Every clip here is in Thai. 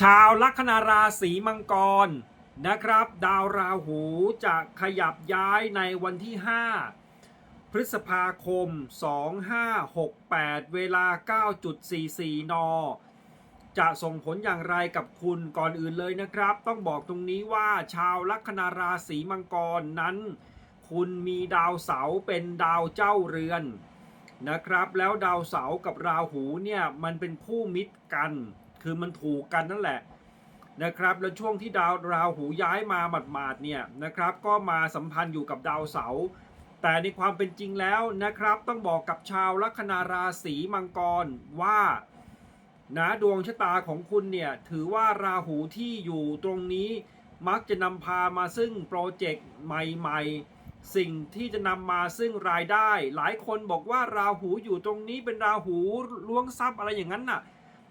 ชาวลัคนาราศีมังกรนะครับ ดาวราหูจะขยับย้ายในวันที่ 5 พฤษภาคม 2568 เวลา 9.44 น จะส่งผลอย่างไรกับคุณก่อนอื่นเลยนะครับ ต้องบอกตรงนี้ว่าชาวลัคนาราศีมังกรนั้น คุณมีดาวเสาร์เป็นดาวเจ้าเรือนนะครับ แล้วดาวเสาร์กับราหูเนี่ยมันเป็นคู่มิตรกัน คือมันถูกกันนั่นแหละนะครับแล้วช่วงที่ดาวราหูย้ายมาหมาดๆเนี่ยนะครับก็มาสัมพันธ์อยู่กับดาวเสาร์แต่ในความเป็นจริงแล้วนะครับ ต้องบอกกับชาวลัคนาราศีมังกรว่านะดวงชะตาของคุณเนี่ย ถือว่าราหูที่อยู่ตรงนี้มักจะนำพามาซึ่งโปรเจกต์ใหม่ๆ สิ่งที่จะนำมาซึ่งรายได้ หลายคนบอกว่าราหูอยู่ตรงนี้เป็นราหูล้วงทรัพย์อะไรอย่างนั้นน่ะ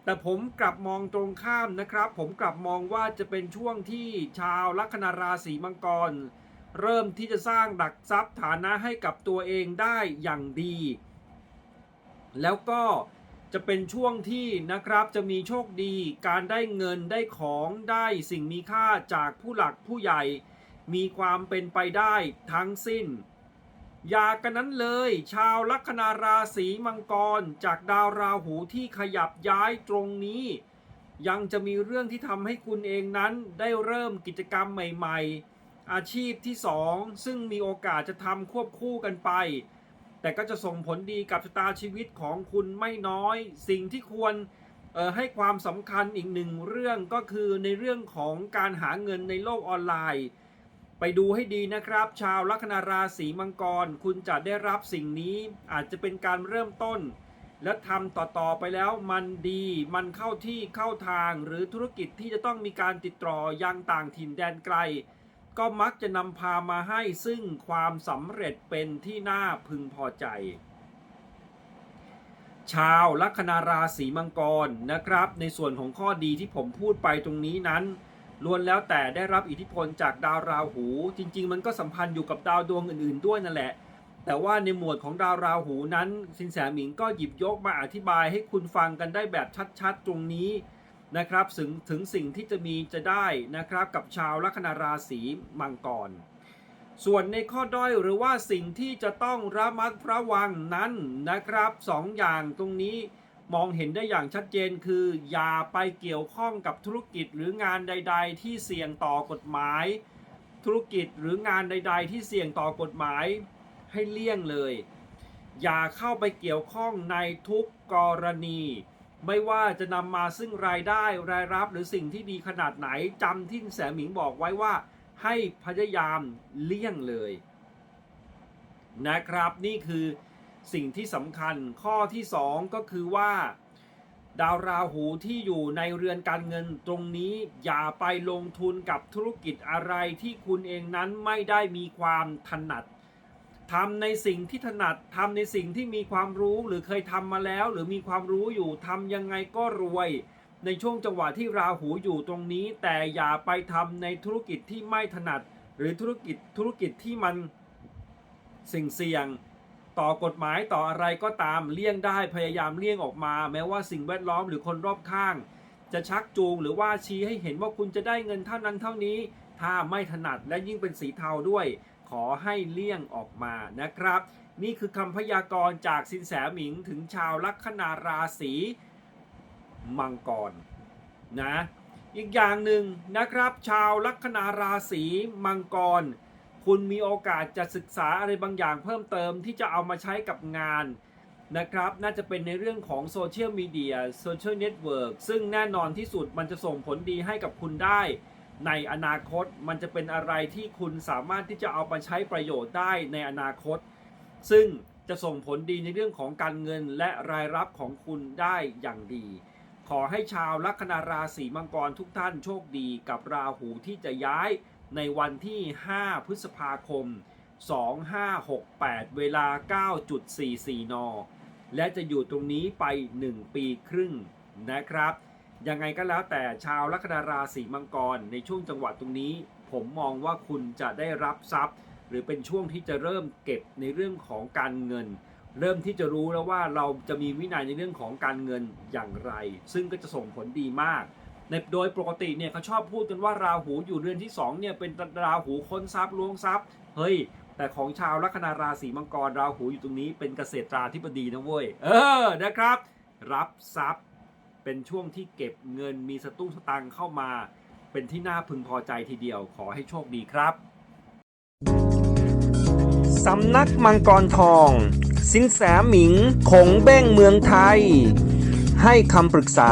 แต่ผมกลับมองตรงข้ามนะครับ ผมกลับมองว่าจะเป็นช่วงที่ชาวลัคนาราศีมังกร เริ่มที่จะสร้างดักทรัพย์ฐานะให้กับตัวเองได้อย่างดี แล้วก็จะเป็นช่วงที่นะครับจะมีโชคดีการได้เงินได้ของได้สิ่งมีค่าจากผู้หลักผู้ใหญ่ มีความเป็นไปได้ทั้งสิ้น อย่ากันนั้นเลย ชาวลัคนาราศีมังกร จากดาวราหูที่ขยับย้ายตรงนี้ ยังจะมีเรื่องที่ทำให้คุณเองนั้นได้เริ่มกิจกรรมใหม่ ๆ อาชีพที่สองซึ่งมีโอกาสจะทำควบคู่กันไป แต่ก็จะส่งผลดีกับชะตาชีวิตของคุณไม่น้อย สิ่งที่ควรให้ความสำคัญอีกหนึ่งเรื่องก็คือในเรื่องของการหาเงินในโลกออนไลน์ ไปดูให้ดีนะครับ ชาวลัคนาราศีมังกร คุณจะได้รับสิ่งนี้อาจจะเป็นการเริ่มต้น และทำต่อๆไปแล้วมันดี มันเข้าที่เข้าทางหรือธุรกิจที่จะต้องมีการติดต่อยังต่างถิ่นแดนไกล ก็มักจะนำพามาให้ซึ่งความสำเร็จเป็นที่น่าพึงพอใจ ชาวลัคนาราศีมังกรนะครับ ในส่วนของข้อดีที่ผมพูดไปตรงนี้นั้น ล้วนแล้วแต่ได้รับอิทธิพลจากดาวราหู จริง ๆ มันก็สัมพันธ์อยู่กับดาวดวงอื่น ๆ ด้วยนั่นแหละ แต่ว่าในหมวดของดาวราหูนั้นสินแสหมิงก็หยิบยกมาอธิบายให้คุณฟังกันได้แบบชัดๆ ตรงนี้นะครับถึงถึงสิ่งที่จะมีจะได้นะครับกับชาวลัคนาราศีมังกร ส่วนในข้อด้อยหรือว่าสิ่งที่จะต้องระมัดระวังนั้นนะครับสองอย่างตรงนี้ มองเห็นได้อย่างชัดเจนคือ อย่าไปเกี่ยวข้องกับธุรกิจหรืองานใด ๆ ที่เสี่ยงต่อกฎหมาย ธุรกิจหรืองานใด ๆ ที่เสี่ยงต่อกฎหมายให้เลี่ยงเลย อย่าเข้าไปเกี่ยวข้องในทุกกรณี ไม่ว่าจะนำมาซึ่งรายได้รายรับหรือสิ่งที่ดีขนาดไหนจำที่แสหมิงบอกไว้ว่า ให้พยายามเลี่ยงเลย นะครับนี่คือ สิ่งที่สำคัญข้อที่ 2 ก็คือว่า ดาวราหูที่อยู่ในเรือนการเงินตรงนี้อย่าไปลงทุนกับธุรกิจอะไรที่คุณเองนั้นไม่ได้มีความถนัดทำในสิ่งที่ถนัดทำในสิ่งที่มีความรู้หรือเคยทำมาแล้ว หรือมีความรู้อยู่ทำยังไงก็รวย ในช่วงจังหวะที่ราหูอยู่ตรงนี้ แต่อย่าไปทำในธุรกิจที่ไม่ถนัด หรือธุรกิจธุรกิจที่มันสิ่งเสี่ยง ต่อกฎหมายต่ออะไรก็ตามเลี่ยงได้พยายามเลี่ยงออกมา แม้ว่าสิ่งแวดล้อมหรือคนรอบข้าง จะชักจูงหรือว่าชี้ให้เห็นว่าคุณจะได้เงินเท่านั้นเท่านี้ ถ้าไม่ถนัดและยิ่งเป็นสีเทาด้วย ขอให้เลี่ยงออกมานะครับ นี่คือคำพยากรณ์จากสินแสหมิงถึงชาวลัคนาราศีมังกรนะอีกอย่างหนึ่งนะครับ ชาวลัคนาราศีมังกร คุณมีโอกาสจะศึกษาอะไรบางอย่างเพิ่มเติมที่จะเอามาใช้กับงานนะครับ น่าจะเป็นในเรื่องของโซเชียลมีเดียโซเชียลเน็ตเวิร์กซึ่งแน่นอนที่สุดมันจะส่งผลดีให้กับคุณได้ ในอนาคตมันจะเป็นอะไรที่คุณสามารถที่จะเอาไปใช้ประโยชน์ได้ในอนาคต ซึ่งจะส่งผลดีในเรื่องของการเงินและรายรับของคุณได้อย่างดี ขอให้ชาวลัคนาราศีมังกรทุกท่านโชคดีกับราหูที่จะย้าย ในวันที่ 5 พฤษภาคม 2568 เวลา 9.44 น และจะอยู่ตรงนี้ไป 1 ปีครึ่งนะครับ ยังไงก็แล้วแต่ชาวลัคนาราศีมังกรในช่วงจังหวะตรงนี้ ผมมองว่าคุณจะได้รับทรัพย์ หรือเป็นช่วงที่จะเริ่มเก็บในเรื่องของการเงิน เริ่มที่จะรู้แล้วว่าเราจะมีวินัยในเรื่องของการเงินอย่างไร ซึ่งก็จะส่งผลดีมาก ในโดยปกติเนี่ยเขาชอบพูดกันว่าราหูอยู่เรือนที่สองเนี่ยเป็นราหูค้นทรัพย์ล้วงทรัพย์เฮ้ย แต่ของชาวลัคนาราศีมังกรราหูอยู่ตรงนี้เป็นเกษตราธิบดีนะเว้ยเออนะครับ รับทรัพย์เป็นช่วงที่เก็บเงินมีสตุ้งสตังค์เข้ามา เป็นที่น่าพึงพอใจทีเดียวขอให้โชคดีครับสำนักมังกรทอง สินแสหมิงคงเบ้งเมืองไทย ให้คำปรึกษา